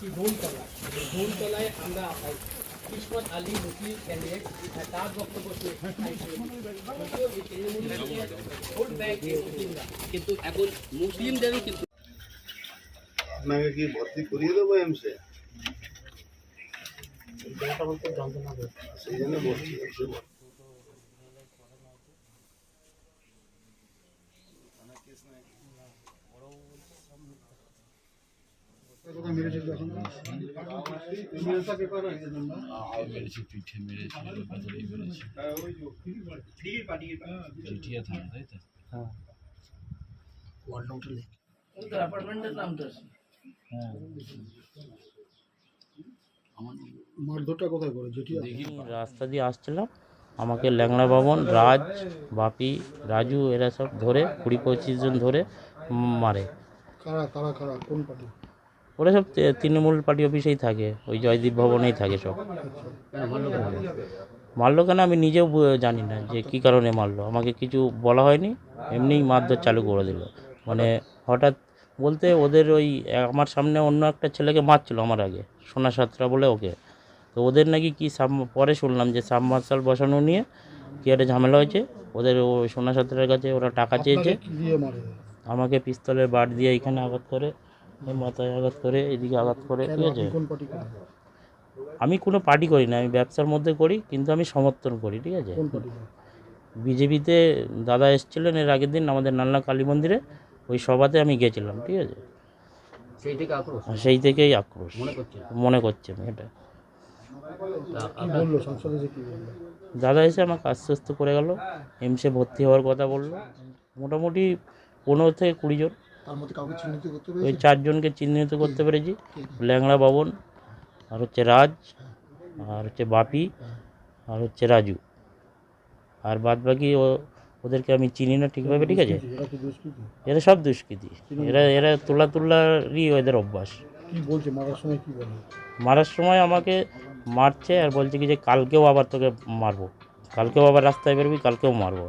কি দোলতলা এই দোলতলায় আমরা পাই কিসমত আলী মুসলিম ক্যান্ডিডেট তার বক্তব্য শুনে যদিও এই তৃণমূলের ভোট ব্যাংক কিন্তু এখন মুসলিমদেরও কিন্তু আপনাকে কি ভর্তি করিয়ে দেবো এমসে সেই জন্য বলছি এমসে ভর্তি মেরেছে পিঠে মেরেছে পাথরেই মেরেছে জিটিয়া থানা তাই তো অ্যাপার্টমেন্টের নাম তো আছে মারধরটা কোথায় করে? যেটি রাস্তা দিয়ে আসছিলাম। আমাকে ল্যাংড়া ভবন রাজ বাপি রাজু এরা সব ধরে কুড়ি পঁচিশ জন ধরে মারে। কারা কারা কারা? কোন পার্টি? ওরা সব তৃণমূল পার্টি অফিসেই থাকে ওই জয়দীপ ভবনেই থাকে সব। মারলো কেন? আমি নিজেও জানি না যে কী কারণে মারলো। আমাকে কিছু বলা হয়নি এমনিই মারধর চালু করে দিল। মানে হঠাৎ বলতে ওদের ওই আমার সামনে অন্য একটা ছেলেকে মারছিল আমার আগে সোনা সাতরা বলে ওকে। তো ওদের নাকি কি সাব পরে শুনলাম যে সাব মার্শাল বসানো নিয়ে কি একটা ঝামেলা হয়েছে ওদের ওই সোনা সাতরার কাছে ওরা টাকা চেয়েছে। আমাকে পিস্তলের বাট দিয়ে এখানে আঘাত করে। মাথায় আঘাত করে এদিকে আঘাত করে ঠিক আছে? আমি কোনো পার্টি করি না আমি ব্যবসার মধ্যে করি কিন্তু আমি সমর্থন করি ঠিক আছে? বিজেপিতে দাদা এসেছিলেন এর আগের দিন আমাদের নালনা কালী মন্দিরে ওই সভাতে আমি গেছিলাম ঠিক আছে? সেই থেকে আক্রোশ? সেই থেকেই আক্রোশ। মনে করছেন করছি আমি এটা। দাদা এসে আমাকে আশ্বস্ত করে গেল এমসে ভর্তি হওয়ার কথা বলল। মোটামুটি পনেরো থেকে কুড়ি জন। তার মধ্যে কাউকে চিহ্নিত করতে ওই চারজনকে চিহ্নিত করতে পেরেছি। ল্যাংড়া বাবন আর হচ্ছে রাজ আর হচ্ছে বাপি আর হচ্ছে রাজু। আর বাদ বাকি ও ওদেরকে আমি চিনি না ঠিকভাবে ঠিক আছে? এরা সব দুষ্কৃতি। এরা এরা তোলা তোলারই ওদের অভ্যাস। বলছে? মারার সময় কি বলে? মারার সময় আমাকে মারছে আর বলছে কি যে কালকেও আবার তোকে মারবো। কালকেও আবার রাস্তায় বেরোবি কালকেও মারবো।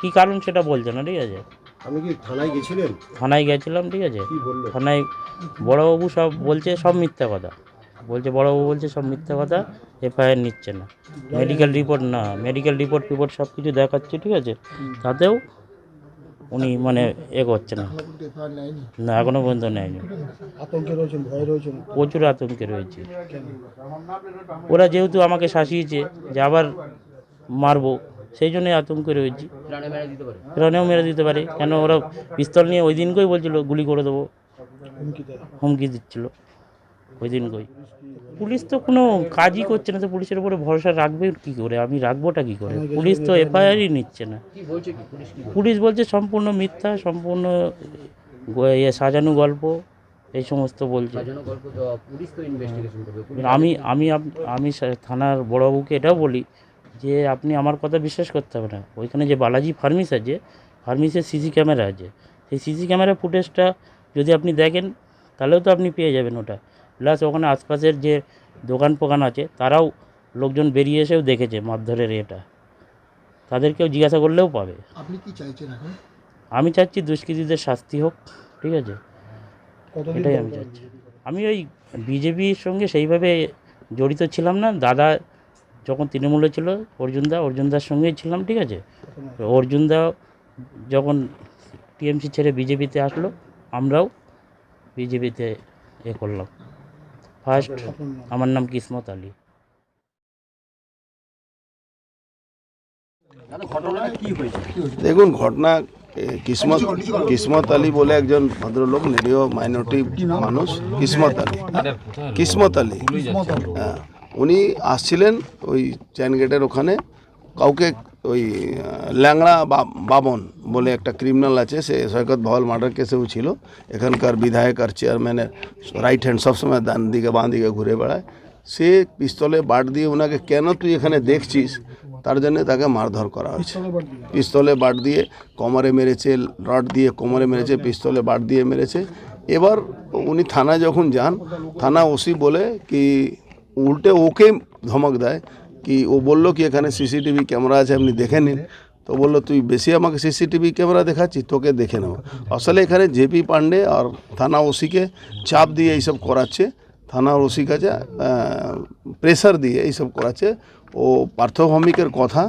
কী কারণ সেটা বলছে না ঠিক আছে? আপনি কি থানায় গেছিলেন? থানায় গেছিলাম ঠিক আছে। কি বলল? থানায় বড়োবাবু সব বলছে সব মিথ্যা কথা। বলছে বড়বাবু বলছে সব মিথ্যা কথা এফআইআর নিচ্ছে না। মেডিকেল রিপোর্ট না মেডিকেল রিপোর্ট টিপোর্ট সব কিছু দেখাচ্ছে ঠিক আছে। তাতেও উনি মানে এ করছে না। না এখনও পর্যন্ত নেয়নি। প্রচুর আতঙ্কে রয়েছে। ওরা যেহেতু আমাকে শাসিয়েছে যে আবার মারবো সেই জন্যই আতঙ্কে রয়েছি প্রাণে মেরে দিতে পারে? প্রাণেও মেরে দিতে পারে। কেন ওরা পিস্তল নিয়ে ওই দিনকেই বলছিল গুলি করে দেবো। হুমকি দিচ্ছিল ওই দিনকেই। পুলিশ তো কোনো কাজই করছে না তো পুলিশের উপরে ভরসা রাখবে কি করে? আমি রাখবোটা কি করে? পুলিশ তো এফআইআরই নিচ্ছে না। কি বলছে কি পুলিশ বলছে সম্পূর্ণ মিথ্যা সম্পূর্ণ ইয়ে সাজানো গল্প এই সমস্ত বলছে। সাজানো গল্প তো পুলিশ তো ইনভেস্টিগেশন করবে। পুলিশ আমি আমি আমি থানার বড়বাবুকে এটাও বলি যে আপনি আমার কথা বিশ্বাস করতে হবে না। ওইখানে যে বালাজি ফার্মিস আছে ফার্মিসের সিসি ক্যামেরা আছে। সেই সিসি ক্যামেরা ফুটেজটা যদি আপনি দেখেন তাহলেও তো আপনি পেয়ে যাবেন ওটা। প্লাস ওখানে আশপাশের যে দোকান ফোকান আছে তারাও লোকজন বেরিয়ে এসেও দেখেছে মারধরের এটা তাদেরকেও জিজ্ঞাসা করলেও পাবে। আপনি কি চাইছেন এখন? আমি চাচ্ছি দুষ্কৃতীদের শাস্তি হোক ঠিক আছে? এটাই আমি? চাচ্ছি। আমি ওই বিজেপির সঙ্গে সেইভাবে জড়িত ছিলাম না দাদা যখন তৃণমূলে ছিল অর্জুনদা অর্জুনদার সঙ্গেই ছিলাম ঠিক আছে? অর্জুনদা যখন টিএমসি ছেড়ে বিজেপিতে আসলো আমরাও বিজেপিতে এ করলাম। ফার্স্ট আমার নাম কিসমত আলী। দেখুন ঘটনা কিসমত কিসমত আলী বলে একজন ভদ্রলোক নিরীহ মাইনরিটি মানুষ কিসমত আলী। কিসমত আলী। হ্যাঁ। উনি আসছিলেন ওই চেন গেটের ওখানে। কাউকে ওই ল্যাংড়া বাবন বলে একটা ক্রিমিনাল আছে সে সৈকত ভবল মার্ডার কেসেও ছিল। এখানকার বিধায়ক আর চেয়ারম্যানের রাইট হ্যান্ড সবসময় ডান দিকে বাঁ দিকে ঘুরে বেড়ায়। সে পিস্তলে বাট দিয়ে ওনাকে কেন তুই এখানে দেখছিস? তার জন্য তাকে মারধর করা হয়েছে। পিস্তলে বাট দিয়ে? পিস্তলে বাট দিয়ে কোমরে মেরেছে রড দিয়ে কোমরে মেরেছে পিস্তলে বাট দিয়ে মেরেছে। এবার উনি থানায় যখন যান থানা ওসি বলে কি উল্টে ওকে ধমক দেয় কি ও বলল কি, এখানে সিসিটিভি ক্যামেরা আছে, আপনি দেখে নিন। তো বলল, তুই বেশি আমাকে সিসিটিভি ক্যামেরা দেখাচ্ছি, তোকে দেখে নেব। আসলে এখানে জেপি পান্ডে আর থানা ওসিকে চাপ দিয়ে এইসব করাচ্ছে। থানা ওসি কাছে প্রেসার দিয়ে এইসব করাচ্ছে। ও পার্থভৌমিকের কথা,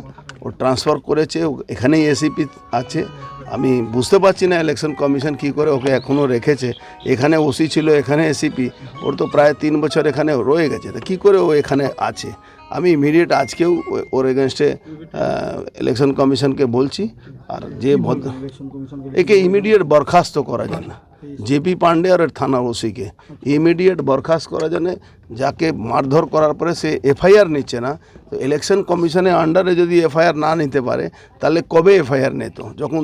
ও ট্রান্সফার করেছে এখানেই এসিপি আছে। আমি বুঝতে পারছি না ইলেকশন কমিশন কি করে ওকে এখনও রেখেছে। এখানে ওসি ছিল, এখানে এসিপি ওর তো প্রায় তিন বছর এখানে রয়ে গেছে। তা কী করে ও এখানে আছে? আমি ইমিডিয়েট আজকেও ওর এগেনস্টে ইলেকশন কমিশনকে বলছি। আর যে ভদ্র একে ইমিডিয়েট বরখাস্ত করা যায় না। জেপি পান্ডে আর থানা ওসিকে। ইমিডিয়েট বরখাস্ত করা জানে যাকে মারধর করার পরে সে এফআইআর নিচ্ছে না। তো ইলেকশন কমিশনের আন্ডারে যদি এফআইআর না নিতে পারে তাহলে কবে এফআইআর নিত? যখন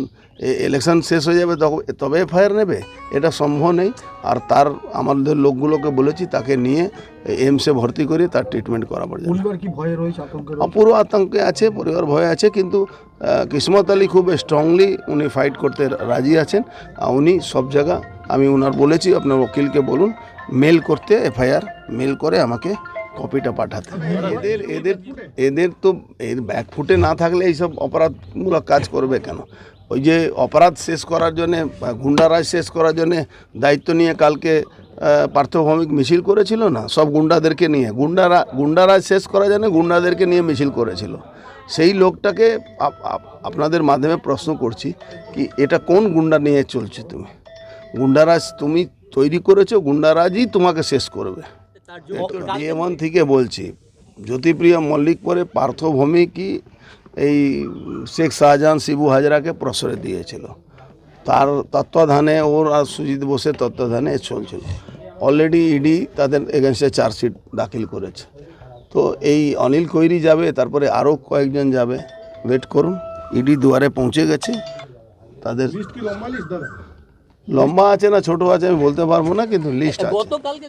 ইলেকশন শেষ হয়ে যাবে তখন তবে এফআইআর নেবে? এটা সম্ভব নেই। আর তার আমাদের লোকগুলোকে বলেছি তাকে নিয়ে এমসে ভর্তি করে তার ট্রিটমেন্ট করাবার জন্য। পরিবার কি ভয়ে রয়েছে আতঙ্কে আছে পরিবার ভয়ে আছে কিন্তু কিসমত আলী খুব স্ট্রংলি উনি ফাইট করতে রাজি আছেন। উনি সব জায়গা, আমি ওনার বলেছি, আপনার ওকিলকে বলুন মেল করতে এফআইআর মেল করে আমাকে কপিটা পাঠাতে। এদের এদের এদের তো এর ব্যাকফুটে না থাকলে এইসব অপরাধমূলক কাজ করবে কেন? ওই যে অপরাধ শেষ করার জন্যে গুন্ডারাজ শেষ করার জন্যে দায়িত্ব নিয়ে কালকে পার্থভৌমিক মিছিল করেছিল না? সব গুন্ডাদেরকে নিয়ে। গুন্ডারা গুন্ডারাজ শেষ করার জন্য গুন্ডাদেরকে নিয়ে মিছিল করেছিল। সেই লোকটাকে আপ- আপ- আপনাদের মাধ্যমে প্রশ্ন করছি কি এটা কোন গুন্ডা নিয়ে চলছে তুমি? গুন্ডারাজ তুমি তৈরি করেছ গুন্ডারাজই তোমাকে শেষ করবে। ডিএমন থেকে বলছি জ্যোতিপ্রিয় মল্লিক পরে পার্থভূমিকই এই শেখ শাহজাহান শিবু হাজরাকে প্রশ্রয় দিয়েছিল। তার তত্ত্বাধানে ওর আর সুজিত বোসের তত্ত্বাধানে চলছিল অলরেডি ইডি তাদের এগেনস্টে চার্জশিট দাখিল করেছে। তো এই অনিল কৈরি যাবে তারপরে আরও কয়েকজন যাবে। ওয়েট করুন ইডি দুয়ারে পৌঁছে গেছে। তাদের লম্বা আছে না ছোট আছে আমি বলতে পারব না কিন্তু লিস্ট আছে। গতকালকে